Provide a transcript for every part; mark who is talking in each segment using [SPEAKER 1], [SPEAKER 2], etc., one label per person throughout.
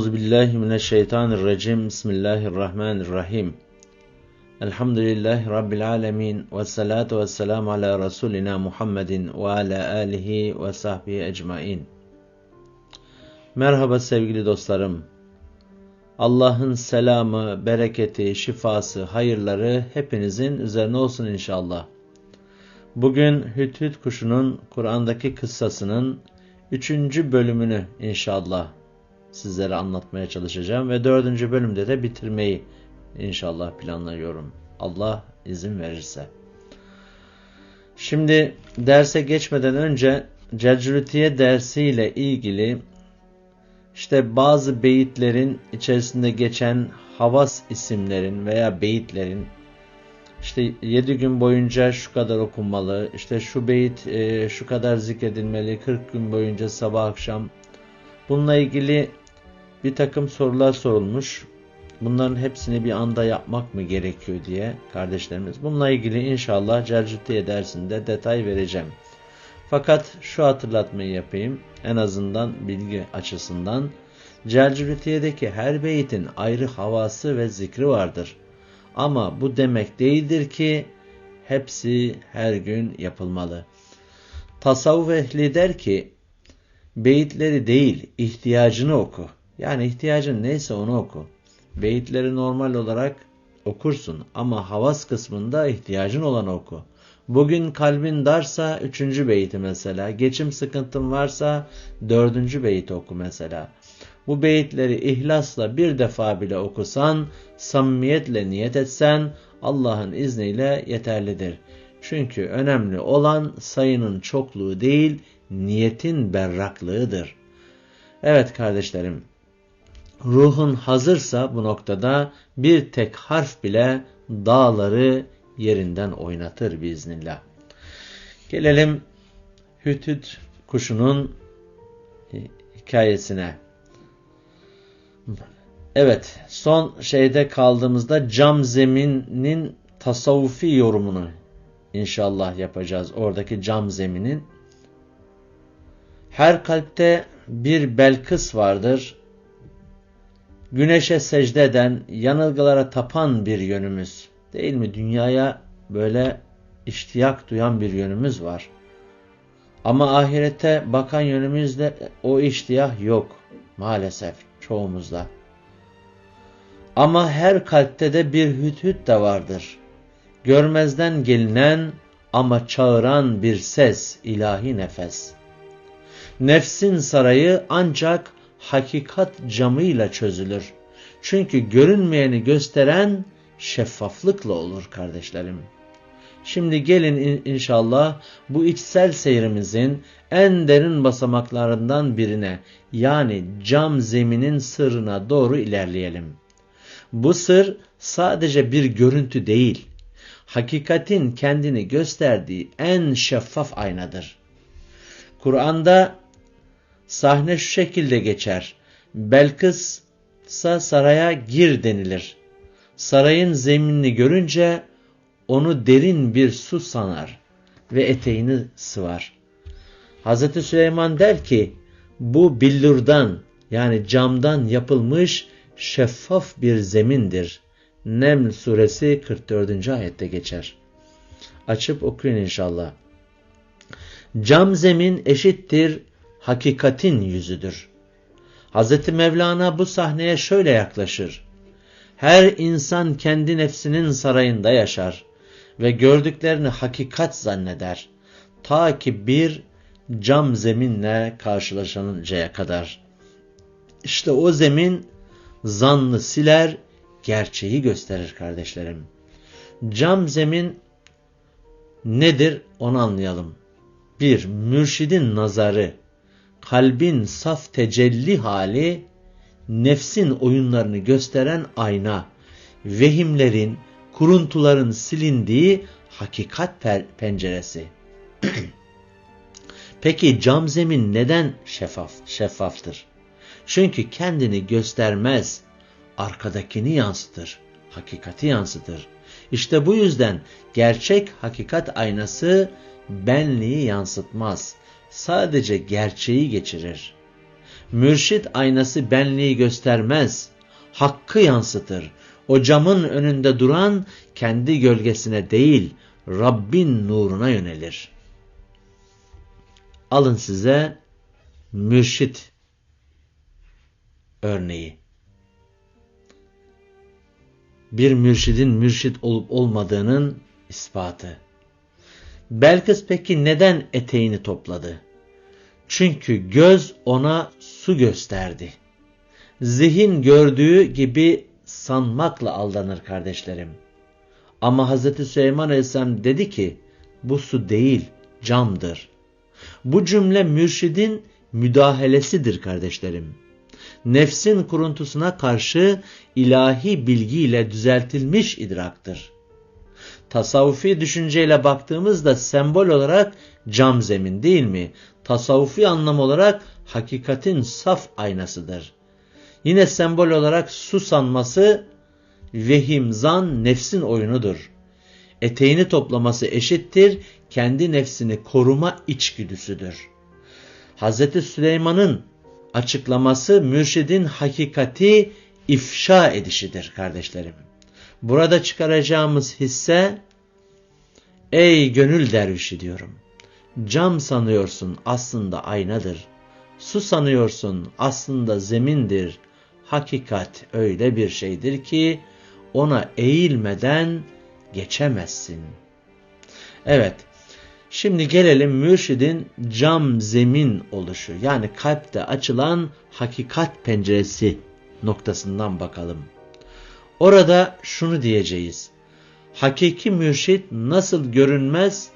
[SPEAKER 1] Euzu. Bismillahirrahmanirrahim. Elhamdülillahi rabbil alamin ve salatu vesselam ala rasulina Muhammedin ve ala alihi ve sahbihi ecmaîn. Merhaba sevgili dostlarım. Allah'ın selamı, bereketi, şifası, hayırları hepinizin üzerine olsun inşallah. Bugün Hüt kuşunun Kur'an'daki kıssasının üçüncü bölümünü inşallah sizlere anlatmaya çalışacağım ve dördüncü bölümde de bitirmeyi inşallah planlıyorum. Allah izin verirse. Şimdi derse geçmeden önce Cecrütiye dersiyle ilgili işte bazı beyitlerin içerisinde geçen havas isimlerin veya beyitlerin işte yedi gün boyunca şu kadar okunmalı, işte şu beyit e, şu kadar zikredilmeli, 40 gün boyunca sabah akşam. Bununla ilgili bir takım sorular sorulmuş. Bunların hepsini bir anda yapmak mı gerekiyor diye kardeşlerimiz. Bununla ilgili inşallah Cercütiye dersinde detay vereceğim. Fakat şu hatırlatmayı yapayım. En azından bilgi açısından. Celcülütiye'deki her beytin ayrı havası ve zikri vardır. Ama bu demek değildir ki hepsi her gün yapılmalı. Tasavvuf ehli der ki beyitleri değil ihtiyacını oku. Yani ihtiyacın neyse onu oku. Beyitleri normal olarak okursun ama havas kısmında ihtiyacın olan oku. Bugün kalbin darsa üçüncü beyti mesela. Geçim sıkıntın varsa dördüncü beyti oku mesela. Bu beyitleri ihlasla bir defa bile okusan, samimiyetle niyet etsen Allah'ın izniyle yeterlidir. Çünkü önemli olan sayının çokluğu değil, niyetin berraklığıdır. Evet kardeşlerim, ruhun hazırsa bu noktada bir tek harf bile dağları yerinden oynatır biiznillah. Gelelim Hütüt kuşunun hikayesine. Evet, son şeyde kaldığımızda cam zeminin tasavvufi yorumunu inşallah yapacağız. Oradaki cam zeminin. Her kalpte bir belkıs vardır. Güneşe secde eden, yanılgılara tapan bir yönümüz. Değil mi? Dünyaya böyle iştiyak duyan bir yönümüz var. Ama ahirete bakan yönümüzde o iştiyak yok. Maalesef çoğumuzda. Ama her kalpte de bir hüthüt de vardır. Görmezden gelinen ama çağıran bir ses, ilahi nefes. Nefsin sarayı ancak hakikat camıyla çözülür. Çünkü görünmeyeni gösteren şeffaflıkla olur kardeşlerim. Şimdi gelin inşallah bu içsel seyrimizin en derin basamaklarından birine yani cam zeminin sırrına doğru ilerleyelim. Bu sır sadece bir görüntü değil, hakikatin kendini gösterdiği en şeffaf aynadır. Kur'an'da sahne şu şekilde geçer. Belkıs'a saraya gir denilir. Sarayın zeminini görünce onu derin bir su sanar ve eteğini sıvar. Hz. Süleyman der ki bu billurdan yani camdan yapılmış şeffaf bir zemindir. Neml suresi 44. ayette geçer. Açıp okuyun inşallah. Cam zemin eşittir hakikatin yüzüdür. Hz. Mevlana bu sahneye şöyle yaklaşır. Her insan kendi nefsinin sarayında yaşar ve gördüklerini hakikat zanneder. Ta ki bir cam zeminle karşılaşılıncaya kadar. İşte o zemin zannı siler, gerçeği gösterir kardeşlerim. Cam zemin nedir onu anlayalım. Bir, mürşidin nazarı, kalbin saf tecelli hali, nefsin oyunlarını gösteren ayna, vehimlerin, kuruntuların silindiği hakikat penceresi. Peki cam zemin neden şeffaf, şeffaftır? Çünkü kendini göstermez, arkadakini yansıtır, hakikati yansıtır. İşte bu yüzden gerçek hakikat aynası benliği yansıtmaz, sadece gerçeği geçirir. Mürşit aynası benliği göstermez. Hakkı yansıtır. O camın önünde duran kendi gölgesine değil Rabbin nuruna yönelir. Alın size mürşit örneği. Bir mürşidin mürşit olup olmadığının ispatı. Belkıs peki neden eteğini topladı? Çünkü göz ona su gösterdi. Zihin gördüğü gibi sanmakla aldanır kardeşlerim. Ama Hz. Süleyman Aleyhisselam dedi ki bu su değil camdır. Bu cümle mürşidin müdahalesidir kardeşlerim. Nefsin kuruntusuna karşı ilahi bilgiyle düzeltilmiş idraktır. Tasavvufi düşünceyle baktığımızda sembol olarak cam zemin değil mi? Tasavvufi anlam olarak hakikatin saf aynasıdır. Yine sembol olarak su sanması vehim, zan, nefsin oyunudur. Eteğini toplaması eşittir, kendi nefsini koruma içgüdüsüdür. Hz. Süleyman'ın açıklaması mürşidin hakikati ifşa edişidir kardeşlerim. Burada çıkaracağımız hisse ey gönül dervişi diyorum. Cam sanıyorsun aslında aynadır. Su sanıyorsun aslında zemindir. Hakikat öyle bir şeydir ki ona eğilmeden geçemezsin. Evet, şimdi gelelim mürşidin cam zemin oluşu yani kalpte açılan hakikat penceresi noktasından bakalım. Orada şunu diyeceğiz. Hakiki mürşit nasıl görünmez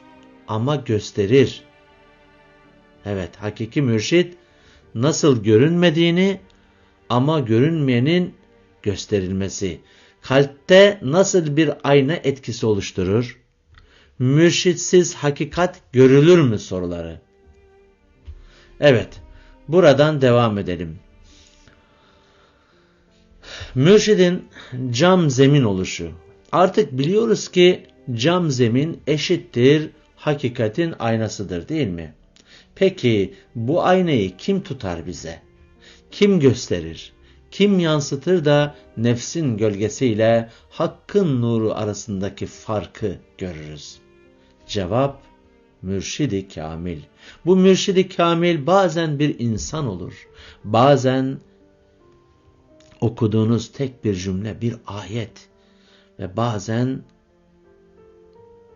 [SPEAKER 1] ama gösterir. Evet, hakiki mürşit nasıl görünmediğini ama görünmeyenin gösterilmesi. Kalpte nasıl bir ayna etkisi oluşturur? Mürşitsiz hakikat görülür mü soruları? Evet, buradan devam edelim. Mürşidin cam zemin oluşu. Artık biliyoruz ki cam zemin eşittir hakikatin aynasıdır değil mi? Peki bu aynayı kim tutar bize? Kim gösterir? Kim yansıtır da nefsin gölgesiyle hakkın nuru arasındaki farkı görürüz? Cevap mürşidi kamil. Bu mürşidi kamil bazen bir insan olur. Bazen okuduğunuz tek bir cümle, bir ayet ve bazen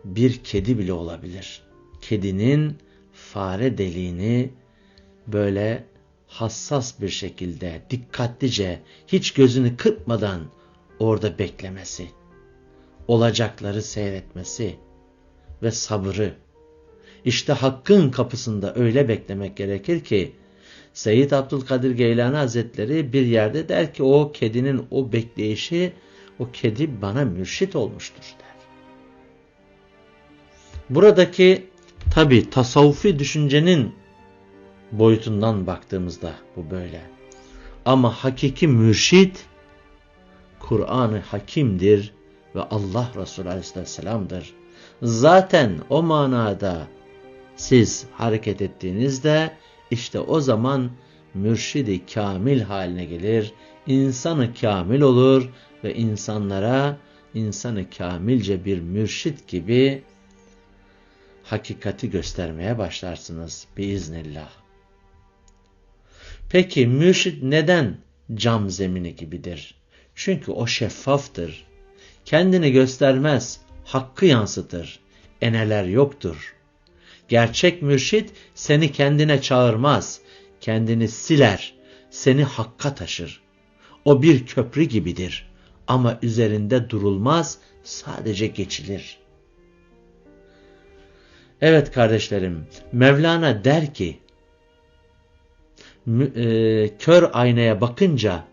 [SPEAKER 1] bir kedi bile olabilir. Kedinin fare deliğini böyle hassas bir şekilde, dikkatlice, hiç gözünü kırpmadan orada beklemesi, olacakları seyretmesi ve sabrı. İşte hakkın kapısında öyle beklemek gerekir ki, Seyyid Abdülkadir Geylani Hazretleri bir yerde der ki o kedinin o bekleyişi, o kedi bana mürşit olmuştur der. Buradaki tabi tasavvufi düşüncenin boyutundan baktığımızda bu böyle. Ama hakiki mürşit Kur'an-ı Hakim'dir ve Allah Resulü Aleyhisselam'dır. Zaten o manada siz hareket ettiğinizde işte o zaman mürşidi kamil haline gelir, insanı kamil olur ve insanlara insanı kamilce bir mürşit gibi hakikati göstermeye başlarsınız biiznillah. Peki mürşit neden cam zemini gibidir? Çünkü o şeffaftır. Kendini göstermez, hakkı yansıtır. Eneler yoktur. Gerçek mürşit seni kendine çağırmaz, kendini siler, seni hakka taşır. O bir köprü gibidir ama üzerinde durulmaz, sadece geçilir. Evet kardeşlerim, Mevlana der ki, e, kör aynaya bakınca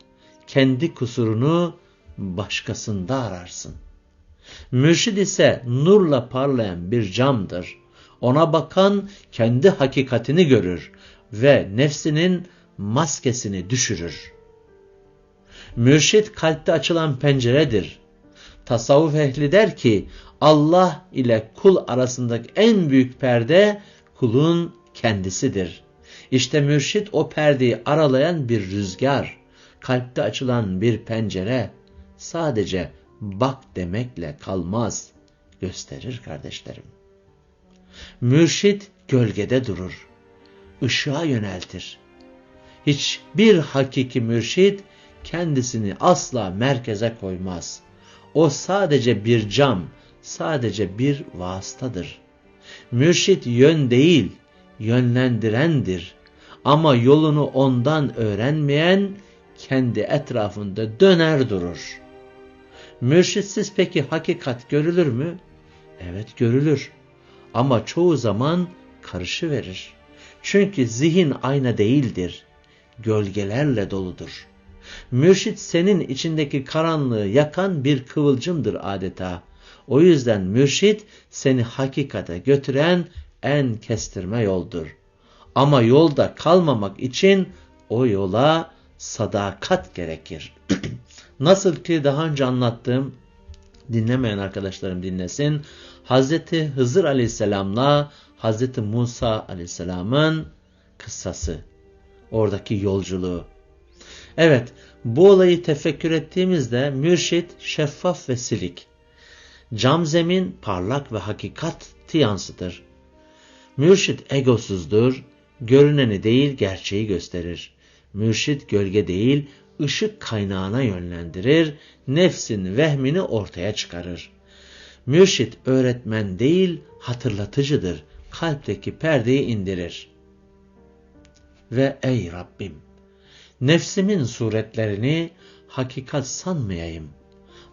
[SPEAKER 1] kendi kusurunu başkasında ararsın. Mürşid ise nurla parlayan bir camdır. Ona bakan kendi hakikatini görür ve nefsinin maskesini düşürür. Mürşid kalpte açılan penceredir. Tasavvuf ehli der ki Allah ile kul arasındaki en büyük perde kulun kendisidir. İşte mürşit o perdeyi aralayan bir rüzgar, kalpte açılan bir pencere, sadece bak demekle kalmaz, gösterir kardeşlerim. Mürşit gölgede durur, ışığa yöneltir. Hiçbir hakiki mürşit kendisini asla merkeze koymaz. O sadece bir cam, sadece bir vasıtadır. Mürşit yön değil, yönlendirendir. Ama yolunu ondan öğrenmeyen kendi etrafında döner durur. Mürşitsiz peki hakikat görülür mü? Evet görülür. Ama çoğu zaman karışı verir. Çünkü zihin ayna değildir. Gölgelerle doludur. Mürşit senin içindeki karanlığı yakan bir kıvılcımdır adeta. O yüzden mürşit seni hakikate götüren en kestirme yoldur. Ama yolda kalmamak için o yola sadakat gerekir. Nasıl ki daha önce anlattığım, dinlemeyen arkadaşlarım dinlesin. Hazreti Hızır aleyhisselamla Hazreti Musa aleyhisselamın kıssası. Oradaki yolculuğu. Evet, bu olayı tefekkür ettiğimizde mürşit şeffaf ve silik. Cam zemin parlak ve hakikati yansıtır. Mürşit egosuzdur, görüneni değil gerçeği gösterir. Mürşit gölge değil, ışık kaynağına yönlendirir, nefsin vehmini ortaya çıkarır. Mürşit öğretmen değil, hatırlatıcıdır. Kalpteki perdeyi indirir. Ve ey Rabbim! Nefsimin suretlerini hakikat sanmayayım.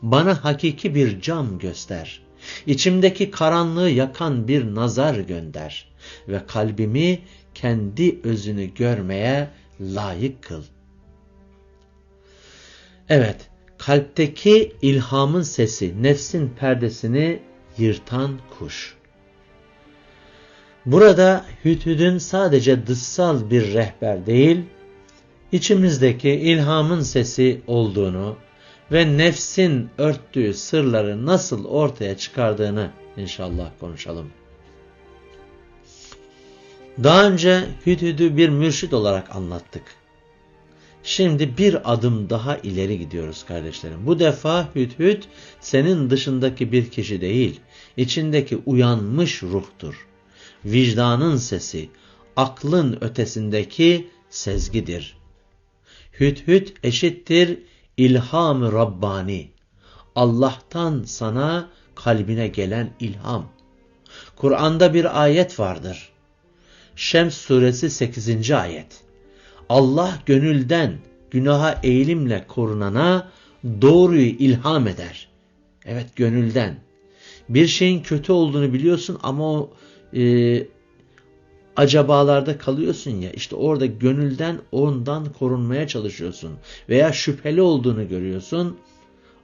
[SPEAKER 1] Bana hakiki bir cam göster. İçimdeki karanlığı yakan bir nazar gönder. Ve kalbimi kendi özünü görmeye layık kıl. Evet, kalpteki ilhamın sesi, nefsin perdesini yırtan kuş. Burada Hüdhüd'ün sadece dışsal bir rehber değil, içimizdeki ilhamın sesi olduğunu ve nefsin örttüğü sırları nasıl ortaya çıkardığını inşallah konuşalım. Daha önce Hüdhüd'ü bir mürşit olarak anlattık. Şimdi bir adım daha ileri gidiyoruz kardeşlerim. Bu defa Hüdhüd senin dışındaki bir kişi değil, içindeki uyanmış ruhtur. Vicdanın sesi, aklın ötesindeki sezgidir. Hüdhüd eşittir ilham Rabbani. Allah'tan sana kalbine gelen ilham. Kur'an'da bir ayet vardır. Şems suresi 8. ayet. Allah gönülden günaha eğilimle korunana doğruyu ilham eder. Evet gönülden. Bir şeyin kötü olduğunu biliyorsun ama o e, acabalarda kalıyorsun ya işte orada gönülden ondan korunmaya çalışıyorsun veya şüpheli olduğunu görüyorsun.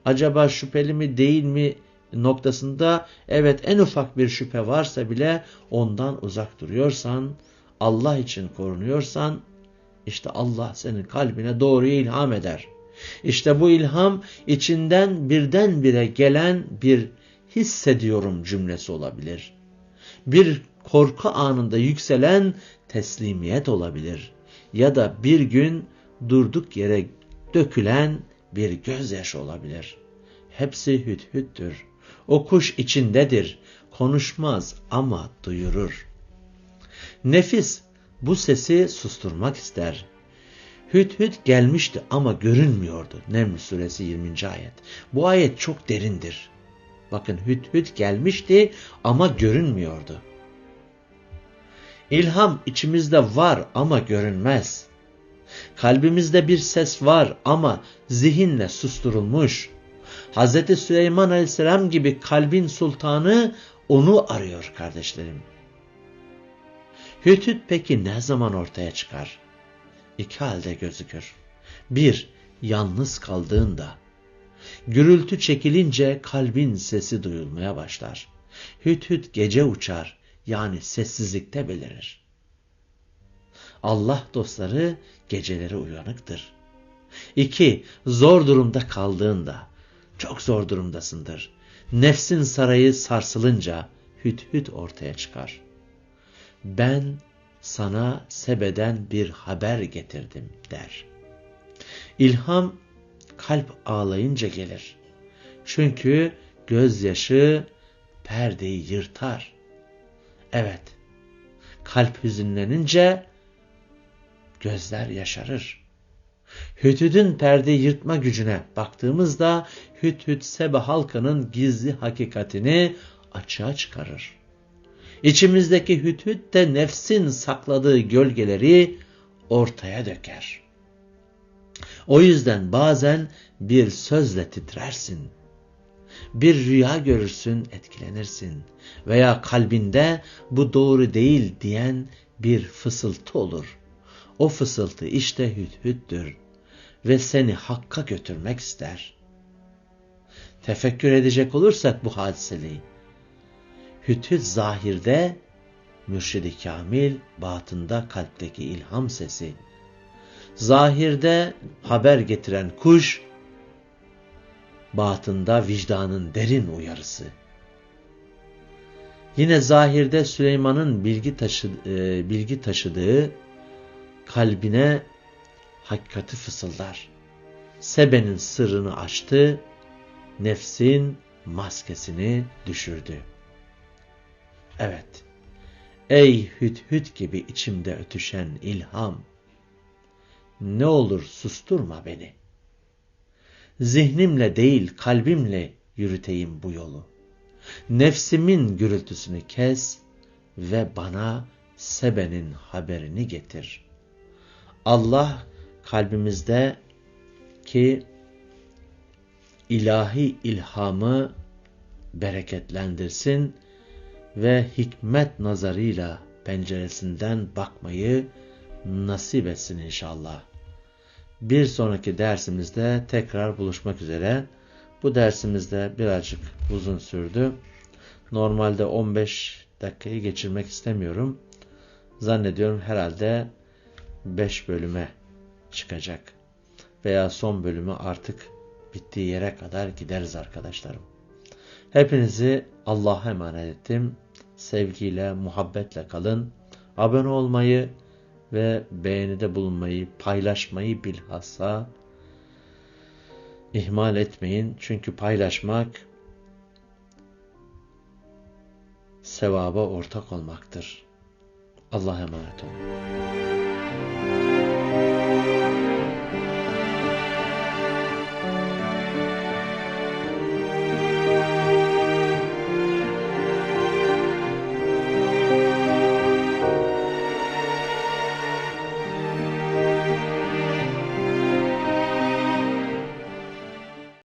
[SPEAKER 1] Acaba şüpheli mi değil mi noktasında evet en ufak bir şüphe varsa bile ondan uzak duruyorsan, Allah için korunuyorsan işte Allah senin kalbine doğruyu ilham eder. İşte bu ilham içinden birdenbire gelen bir hissediyorum cümlesi olabilir. Bir korku anında yükselen teslimiyet olabilir. Ya da bir gün durduk yere dökülen bir gözyaşı olabilir. Hepsi hüthüttür. O kuş içindedir. Konuşmaz ama duyurur. Nefis bu sesi susturmak ister. Hüt gelmişti ama görünmüyordu. Neml suresi 20. ayet. Bu ayet çok derindir. Bakın hüt gelmişti ama görünmüyordu. İlham içimizde var ama görünmez. Kalbimizde bir ses var ama zihinle susturulmuş. Hz. Süleyman Aleyhisselam gibi kalbin sultanı onu arıyor kardeşlerim. Hütüt peki ne zaman ortaya çıkar? İki halde gözükür. Bir, yalnız kaldığında. Gürültü çekilince kalbin sesi duyulmaya başlar. Hüt gece uçar, yani sessizlikte belirir. Allah dostları geceleri uyanıktır. İki, zor durumda kaldığında, çok zor durumdasındır. Nefsin sarayı sarsılınca hüt hüt ortaya çıkar. Ben sana sebeden bir haber getirdim der. İlham kalp ağlayınca gelir. Çünkü gözyaşı perdeyi yırtar. Evet, kalp hüzünlenince gözler yaşarır. Hütüdün perde yırtma gücüne baktığımızda Hüthüt Sebe halkının gizli hakikatini açığa çıkarır. İçimizdeki Hüthüt de nefsin sakladığı gölgeleri ortaya döker. O yüzden bazen bir sözle titrersin. Bir rüya görürsün, etkilenirsin. Veya kalbinde bu doğru değil diyen bir fısıltı olur. O fısıltı işte hüthüttür ve seni hakka götürmek ister. Tefekkür edecek olursak bu hadiseyi, hüthüt zahirde, mürşidi kamil, batında kalpteki ilham sesi, zahirde haber getiren kuş, batında vicdanın derin uyarısı. Yine zahirde Süleyman'ın bilgi, taşı, e, bilgi taşıdığı kalbine hakikati fısıldar. Sebe'nin sırrını açtı, nefsin maskesini düşürdü. Evet, ey hüt hüt gibi içimde ötüşen ilham, ne olur susturma beni. Zihnimle değil kalbimle yürüteyim bu yolu. Nefsimin gürültüsünü kes ve bana Sebe'nin haberini getir. Allah kalbimizde ki ilahi ilhamı bereketlendirsin ve hikmet nazarıyla penceresinden bakmayı nasip etsin inşallah. Bir sonraki dersimizde tekrar buluşmak üzere. Bu dersimizde birazcık uzun sürdü. Normalde 15 dakikayı geçirmek istemiyorum. Zannediyorum herhalde 5 bölüme çıkacak. Veya son bölümü artık bittiği yere kadar gideriz arkadaşlarım. Hepinizi Allah'a emanet ettim. Sevgiyle, muhabbetle kalın. Abone olmayı ve beğenide bulunmayı, paylaşmayı bilhassa ihmal etmeyin. Çünkü paylaşmak sevaba ortak olmaktır. Allah'a emanet olun.